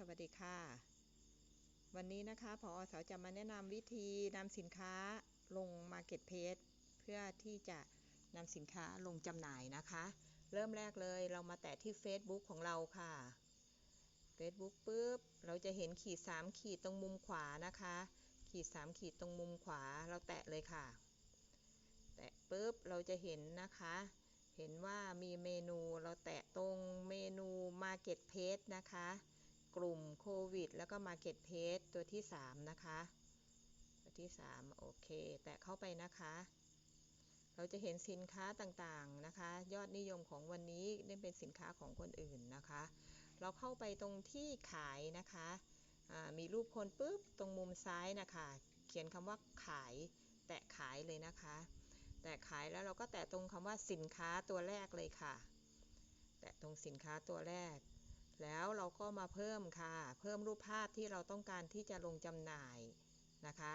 สวัสดีค่ะ วันนี้นะคะพอสาวจะมาแนะนำวิธีนำสินค้าลง Marketplace เพื่อที่จะนำสินค้าลงจำหน่ายนะคะ เริ่มแรกเลยเรามาแตะที่ Facebook ของเราค่ะ Facebook ปุ๊บ เราจะเห็นขีด 3 ขีดตรงมุมขวานะคะ ขีด 3 ขีดตรงมุมขวาเราแตะเลยค่ะ แตะปุ๊บ เราจะเห็นนะคะเห็นว่ามีเมนูเราแตะตรงเมนู Marketplace นะคะ กลุ่มโควิดแล้วก็ Marketplace ตัวที่ 3 นะคะ ตัวที่ 3 โอเค แตะเข้าไปนะคะ เราจะเห็นสินค้าต่างๆนะคะ ยอดนิยมของวันนี้นี่เป็นสินค้าของคนอื่นนะคะ เราเข้าไปตรงที่ขายนะคะมีรูปคนปุ๊บตรงมุมซ้ายนะคะ เขียนคำว่าขายแตะขายเลยนะคะ แตะขายแล้วเราก็แตะตรงคำว่าสินค้าตัวแรกเลยค่ะ แตะตรงสินค้าตัวแรก แล้วเราก็มาเพิ่มค่ะ เพิ่มรูปภาพที่เราต้องการที่จะลงจำหน่ายนะคะ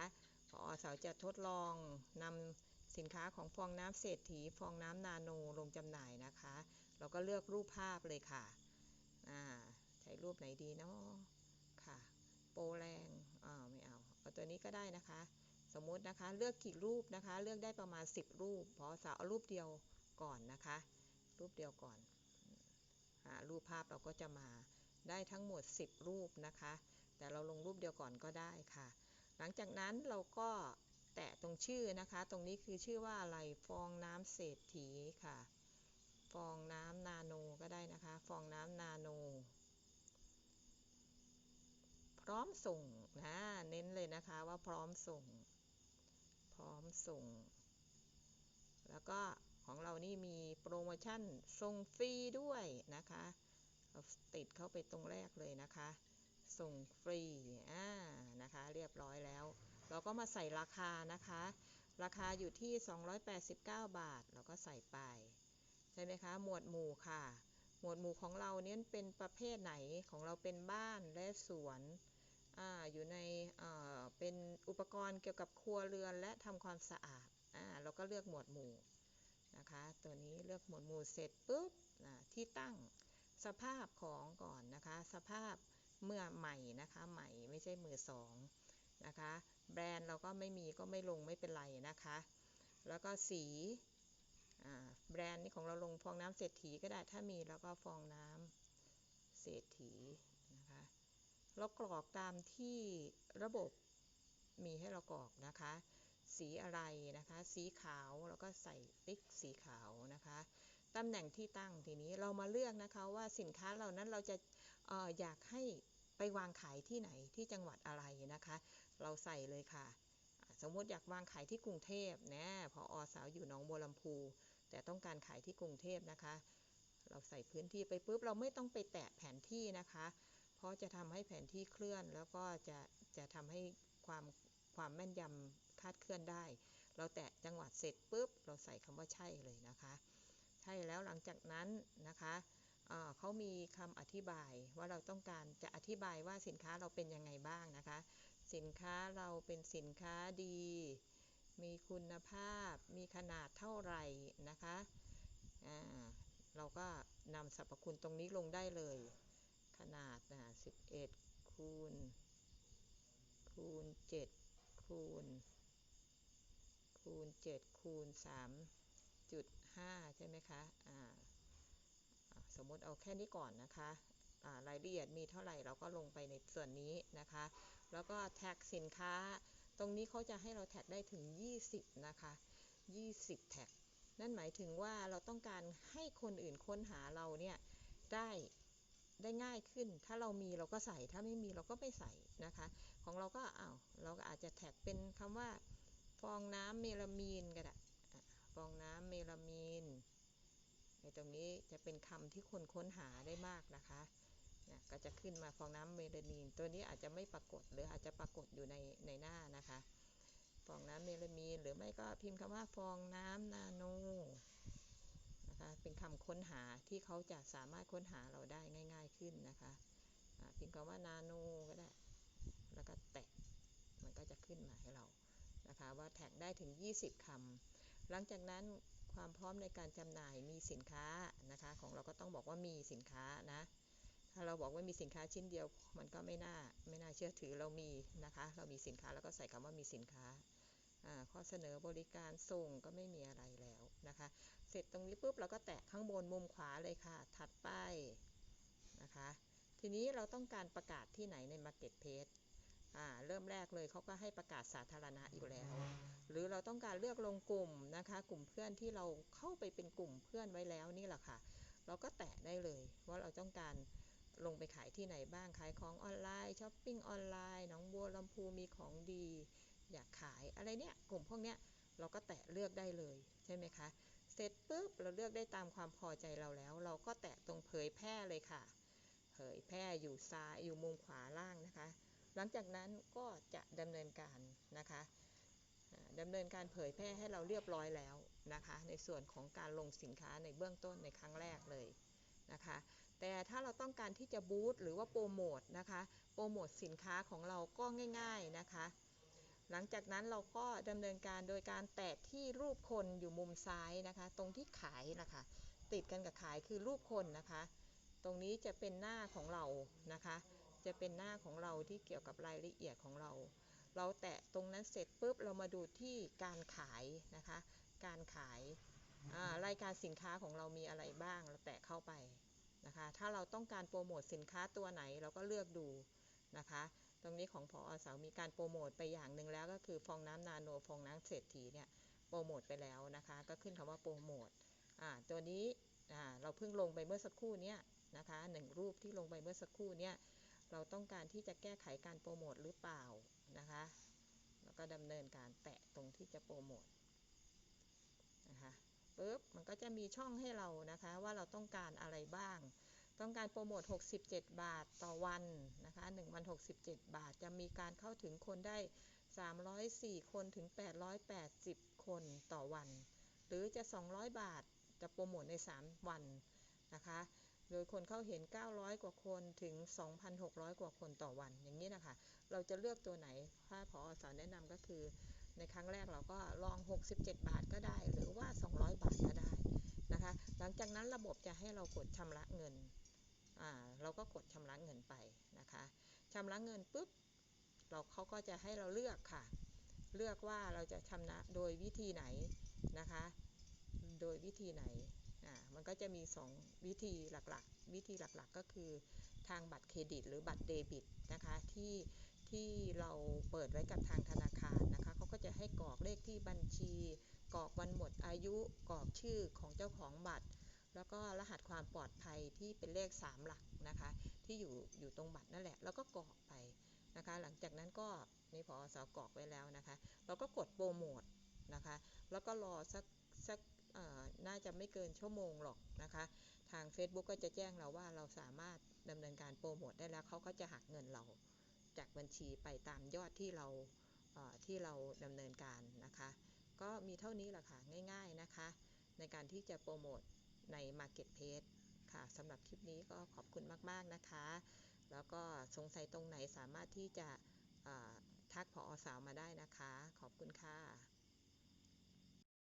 พอสาวจะทดลองนำสินค้าของฟองน้ำเศรษฐีฟองน้ำนาโนลงจำหน่ายนะคะ เราก็เลือกรูปภาพเลยค่ะใช้รูปไหนดีเนาะค่ะ โปรแรงอ่าไม่เอาเอาตัวนี้ก็ได้นะคะ สมมตินะคะเลือกกี่รูปนะคะ เลือกได้ประมาณ 10 รูปพอสาวเอารูปเดียวก่อนนะคะ รูปเดียวก่อน รูปภาพเราก็จะมาได้ทั้งหมด 10 รูปนะคะ แต่เราลงรูปเดียวก่อนก็ได้ค่ะ หลังจากนั้นเราก็แตะตรงชื่อนะคะ ตรงนี้คือชื่อว่าอะไรฟองน้ำเศรษฐีค่ะ ฟองน้ำนาโนก็ได้นะคะ ฟองน้ำนาโน พร้อมส่งนะเน้นเลยนะคะว่าพร้อมส่ง พร้อมส่ง แล้วก็ของเรานี่มี โปรโมชั่นส่งฟรีด้วยนะคะติดเข้าไปตรงแรกเลยนะคะ ส่งฟรีอ่านะคะเรียบร้อยแล้ว เราก็มาใส่ราคานะคะ ราคาอยู่ที่ 289 บาท เราก็ใส่ไป ใช่ไหมคะ หมวดหมู่ค่ะ หมวดหมู่ของเราเนี้ยเป็นประเภทไหนของเราเป็นบ้านและสวนอ่าอยู่ในอ่าเป็นอุปกรณ์เกี่ยวกับครัวเรือนและทำความสะอาดอ่าเราก็เลือกหมวดหมู่ นะคะ ตัวนี้เลือกหมวดหมู่เสร็จปุ๊บนะที่ตั้งสภาพของก่อนนะคะ สภาพเมื่อใหม่นะคะ ใหม่ไม่ใช่มือสองนะคะ แบรนด์เราก็ไม่มีก็ไม่ลงไม่เป็นไรนะคะ แล้วก็สีแบรนด์นี้ของเราลงฟองน้ำเศรษฐีก็ได้ถ้ามีแล้วก็ฟองน้ำเศรษฐีนะคะเรากรอกตามที่ระบบมีให้เรากรอกนะคะ สีอะไรนะคะ สีขาวแล้วก็ใส่ติ๊กสีขาวนะคะตำแหน่งที่ตั้งทีนี้เรามาเลือกนะคะว่าสินค้าเหล่านั้นเราจะอออยากให้ไปวางขายที่ไหนที่จังหวัดอะไรนะคะ เราใส่เลยค่ะ สมมติอยากวางขายที่กรุงเทพนะพออสาวอยู่หนองบัวลำพู แต่ต้องการขายที่กรุงเทพนะคะ เราใส่พื้นที่ไปปุ๊บเราไม่ต้องไปแตะแผนที่นะคะ เพราะจะทำให้แผนที่เคลื่อนแล้วก็จะจะทำให้ความความแม่นยำ คาดเคลื่อนได้ เราแตะจังหวัดเสร็จปุ๊บ เราใส่คำว่าใช่เลยนะคะ ใช่แล้วหลังจากนั้นนะคะเขามีคำอธิบายว่าเราต้องการจะอธิบายว่าสินค้าเราเป็นยังไงบ้างนะคะ สินค้าเราเป็นสินค้าดี มีคุณภาพ มีขนาดเท่าไหร่นะคะเราก็นำสรรพคุณตรงนี้ลงได้เลย ขนาดนะ11คูณคูณ7คูณ คูณ7คูณ3.5 ใช่ไหมคะะสมมติเอาแค่นี้ก่อนนะคะรายละเอียดมีเท่าไหร่เราก็ลงไปในส่วนนี้นะคะ แล้วก็แท็กสินค้า ตรงนี้เขาจะให้เราแท็กได้ถึง 20 นะคะ 20 แท็ก นั่นหมายถึงว่าเราต้องการให้คนอื่นค้นหาเราเนี่ยได้ได้ง่ายขึ้น ถ้าเรามีเราก็ใส่ ถ้าไม่มีเราก็ไม่ใส่นะคะ ของเราก็อาเราก็อาจจะแท็กเป็นคำว่า องน้ำเมลามีนก็ได้ฟองน้ำเมลามีนในตรงนี้จะเป็นคำที่คนค้นหาได้มากนะคะเนี่ยก็จะขึ้นมาฟองน้ำเมลามีน ตัวนี้อาจจะไม่ปรากฏหรืออาจจะปรากฏอยู่ในในหน้านะคะฟองน้ำเมลามีน หรือไม่ก็พิมพ์คำว่าฟองน้ำนาโนนะคะเป็นคำค้นหาที่เขาจะสามารถค้นหาเราได้ง่าย ๆขึ้นนะคะพิมพ์คำว่านาโนก็ได้ แล้วก็แตะมันก็จะขึ้นมาให้เรา นะคะว่าแท็กได้ถึง 20คำหลังจากนั้นความพร้อมในการจำหน่ายมีสินค้านะคะของเราก็ต้องบอกว่ามีสินค้านะถ้าเราบอกว่ามีสินค้าชิ้นเดียว มันก็ไม่น่าไม่น่าเชื่อถือเรามีนะคะเรามีสินค้าแล้วก็ใส่คำว่ามีสินค้าข้อเสนอบริการส่งก็ไม่มีอะไรแล้วนะคะ เสร็จตรงนี้ปุ๊บเราก็แตะข้างบนมุมขวาเลยค่ะ ถัดไปนะคะ ทีนี้เราต้องการประกาศที่ไหนใน Marketplace อ่าเริ่มแรกเลยเขาก็ให้ประกาศสาธารณะอยู่แล้ว หรือเราต้องการเลือกลงกลุ่มนะคะ กลุ่มเพื่อนที่เราเข้าไปเป็นกลุ่มเพื่อนไว้แล้วนี่แหละค่ะ เราก็แตะได้เลยว่าเราต้องการลงไปขายที่ไหนบ้างขายของออนไลน์ช้อปปิ้งออนไลน์น้องบัวลำพูมีของดี อยากขายอะไรเนี่ยกลุ่มพวกเนี้ยเราก็แตะเลือกได้เลยใช่ไหมคะเสร็จปุ๊บเราเลือกได้ตามความพอใจเราแล้ว เราก็แตะตรงเผยแพร่เลยค่ะ เผยแพร่อยู่ซ้ายอยู่มุมขวาล่างนะคะ หลังจากนั้นก็จะดำเนินการนะคะดำเนินการเผยแพร่ให้เราเรียบร้อยแล้วนะคะ ในส่วนของการลงสินค้าในเบื้องต้นในครั้งแรกเลยนะคะ แต่ถ้าเราต้องการที่จะบูตหรือว่าโปรโมทนะคะ โปรโมทสินค้าของเราก็ง่าย ๆนะคะ หลังจากนั้นเราก็ดำเนินการโดยการแตะที่รูปคนอยู่มุมซ้ายนะคะ ตรงที่ขายนะคะ ติดกันกับขายคือรูปคนนะคะ ตรงนี้จะเป็นหน้าของเรานะคะ จะเป็นหน้าของเราที่เกี่ยวกับรายละเอียดของเรา เราแตะตรงนั้นเสร็จปุ๊บเรามาดูที่การขายนะคะ การขายรายการสินค้าของเรามีอะไรบ้าง เราแตะเข้าไปนะคะ ถ้าเราต้องการโปรโมทสินค้าตัวไหนเราก็เลือกดูนะคะ ตรงนี้ของพออสาวมีการโปรโมทไปอย่างหนึ่งแล้วก็คือฟองน้ำนาโนฟองน้ำเศรษฐีเนี่ยโปรโมทไปแล้วนะคะ ก็ขึ้นคำว่าโปรโมทอ่าตัวนี้อ่าเราเพิ่งลงไปเมื่อสักครู่เนี้ยนะคะหนึ่งรูปที่ลงไปเมื่อสักครู่เนี้ย เราต้องการที่จะแก้ไขการโปรโมทหรือเปล่านะคะ แล้วก็ดำเนินการแตะตรงที่จะโปรโมทนะคะปุ๊บมันก็จะมีช่องให้เรานะคะว่าเราต้องการอะไรบ้าง ต้องการโปรโมท 67 บาทต่อวันนะคะ1วัน 67 บาทจะมีการเข้าถึงคนได้ 304 คนถึง 880 คนต่อวัน หรือจะ 200 บาทจะโปรโมทใน 3 วันนะคะ โดยคนเข้าเห็น 900 กว่าคนถึง 2,600 กว่าคนต่อวัน อย่างนี้นะคะ เราจะเลือกตัวไหน ถ้าพอสอนแนะนำก็คือ ในครั้งแรกเราก็ลอง 67 บาทก็ได้ หรือว่า 200 บาทก็ได้นะคะ หลังจากนั้นระบบจะให้เรากดชำระเงิน อ่า เราก็กดชำระเงินไปนะคะชำระเงินปุ๊บ เราเขาก็จะให้เราเลือกค่ะ เลือกว่าเราจะชำระโดยวิธีไหนนะคะ โดยวิธีไหน มันก็จะมี 2 วิธีหลักๆ วิธีหลักๆ ก็คือทางบัตรเครดิต หรือบัตรเดบิตนะคะที่ที่เราเปิดไว้กับทางธนาคารนะคะเขาก็จะให้กรอกเลขที่บัญชี กรอกวันหมดอายุกรอกชื่อของเจ้าของบัตร แล้วก็รหัสความปลอดภัยที่เป็นเลข 3 หลักนะคะที่อยู่อยู่ตรงบัตรนั่นแหละ แล้วก็กรอกไปนะคะหลังจากนั้นก็นี่พอสกรอกไว้แล้วนะคะ เราก็กดโปรโมทนะคะ แล้วก็รอสักสัก น่าจะไม่เกินชั่วโมงหรอกนะคะ ทาง Facebook ก็จะแจ้งเราว่าเราสามารถดำเนินการโปรโมทได้แล้วเขาก็จะหักเงินเราจากบัญชีไปตามยอดที่เราที่เราดำเนินการนะคะ ก็มีเท่านี้แหละค่ะ ง่าย ๆนะคะ ในการที่จะโปรโมทใน Marketplace ค่ะสำหรับคลิปนี้ก็ขอบคุณมาก ๆ นะคะ แล้วก็สงสัยตรงไหนสามารถที่จะทักพออสาวมาได้นะคะ ขอบคุณค่ะ